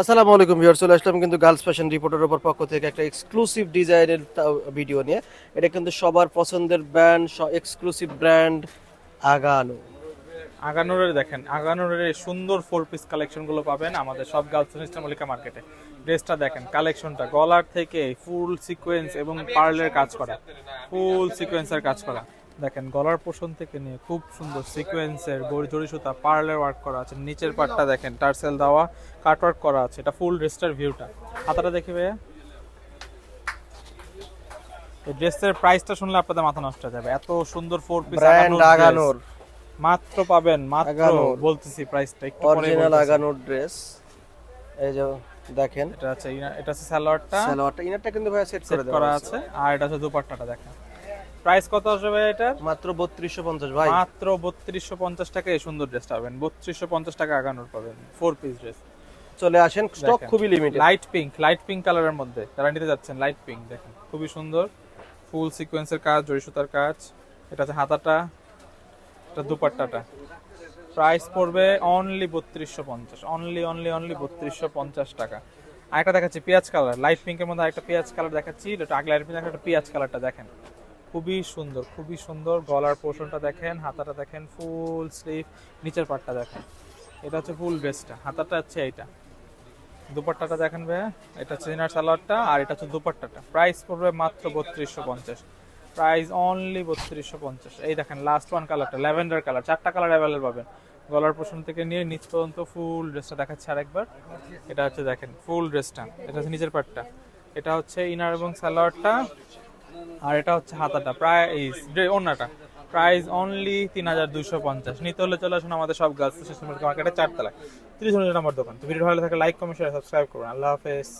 আসসালামু আলাইকুম ভিউয়ার চলে আসলাম কিন্তু গার্লস ফ্যাশন রিপোর্টের উপর পক্ষ থেকে একটা এক্সক্লুসিভ ডিজাইনের ভিডিও নিয়ে। এটা কিন্তু সবার পছন্দের ব্র্যান্ড এক্সক্লুসিভ ব্র্যান্ড আগানো। আগানুরের দেখেন, আগানুরের এই সুন্দর ফোর পিস কালেকশনগুলো পাবেন আমাদের সব গার্লস ইস্টার মল্লিকা মার্কেটে। ড্রেসটা দেখেন কালেকশনটা গলার থেকে ফুল সিকোয়েন্স এবং পার্লের কাজ করা। ফুল সিকোয়েন্সের কাজ করা। দেখেন গলার পোষণ থেকে নিয়ে খুব সুন্দর সিকোয়েন্সের জড়ি সুতা পার্লের ওয়ার্ক করা আছে নিচের পার্টটা দেখেন টার্সেল দেওয়া কাট ওয়ার্ক করা আছে এটা ফুল ড্রেসটার ভিউটা হাতাটা দেখি ভাইয়া। এই ড্রেসের প্রাইসটা শুনলে আপনাদের মাথা নষ্ট হয়ে যাবে। এত সুন্দর ফোর পিস আগানোর মাত্র পাবেন মাত্র। বলতেছি প্রাইসটা একটু পরে অরিজিনাল বলতেছি। আগানোর ড্রেস এই যে দেখেন। এটা আছে এটা আছে সালোয়ারটা। সালোয়ারটা ইনারটা কিন্তু ভাই সেট করে দেওয়া আছে। আর এটা আছে দুপাট্টাটা দেখেন। প্রাইস কত আসবে এটার? মাত্র 3250 ভাই। মাত্র বত্রিশশো পঞ্চাশ টাকা এই সুন্দর ড্রেসটা পাবেন। বত্রিশশো পঞ্চাশ টাকা আগানোর পাবেন। ফোর পিস ড্রেস চলে আসেন স্টক খুবই limited light pink light pink কালারের মধ্যে। যারা নিতে যাচ্ছেন লাইট পিঙ্ক দেখেন খুবই সুন্দর। ফুল সিকোয়েন্সের কাজ জড়ি সুতার কাজ। এটা আছে হাতাটা এটা দুপাট্টাটা। প্রাইস পড়বে অনলি বত্রিশশো পঞ্চাশ অনলি অনলি অনলি বত্রিশশো পঞ্চাশ টাকা। আরেকটা দেখাচ্ছি পেঁয়াজ কালার লাইট পিঙ্কের মধ্যে আরেকটা পেঁয়াজ কালার দেখাচ্ছি। এটা আগে লাইট পিঙ্ক একটা পেঁয়াজ কালারটা দেখেন। খুবই সুন্দর খুবই সুন্দর। গলার পোর্শনটা দেখেন, হাতাটা দেখেন ফুল স্লিভ নিচের পাটটা দেখেন। এটা হচ্ছে ফুল ড্রেসটা হাতাটা হচ্ছে এইটা। দুপাট্টাটা দেখেন ভাইয়া, এটা হচ্ছে ইনার সালোয়ারটা আর এটা হচ্ছে দুপাট্টাটা। প্রাইস পড়বে মাত্র বত্রিশশো পঞ্চাশ। প্রাইস অনলি বত্রিশশো পঞ্চাশ। এই দেখেন লাস্ট ওয়ান কালারটা ল্যাভেন্ডার কালার চারটা কালার অ্যাভেলেবল পাবেন। গলার পোষণ থেকে নিয়ে নিচ পর্যন্ত ফুল ড্রেসটা দেখাচ্ছে আরেকবার। এটা হচ্ছে দেখেন ফুল ড্রেসটা এটা হচ্ছে নিচের পাটটা। এটা হচ্ছে ইনার এবং সালোয়ারটা। আর এটা হচ্ছে হাতাটা। প্রাইস ওনাটা প্রাইস অনলি তিন হাজার দুশো পঞ্চাশ। নিতে হলে চলে আসুন আমাদের সব গার্লস মার্কেটে চারতলায়। তিরিশ নম্বর দোকান। তো ভিডিও ভালো থাকে লাইক কমেন্ট সাবস্ক্রাইব করুন। আল্লাহ হাফেজ।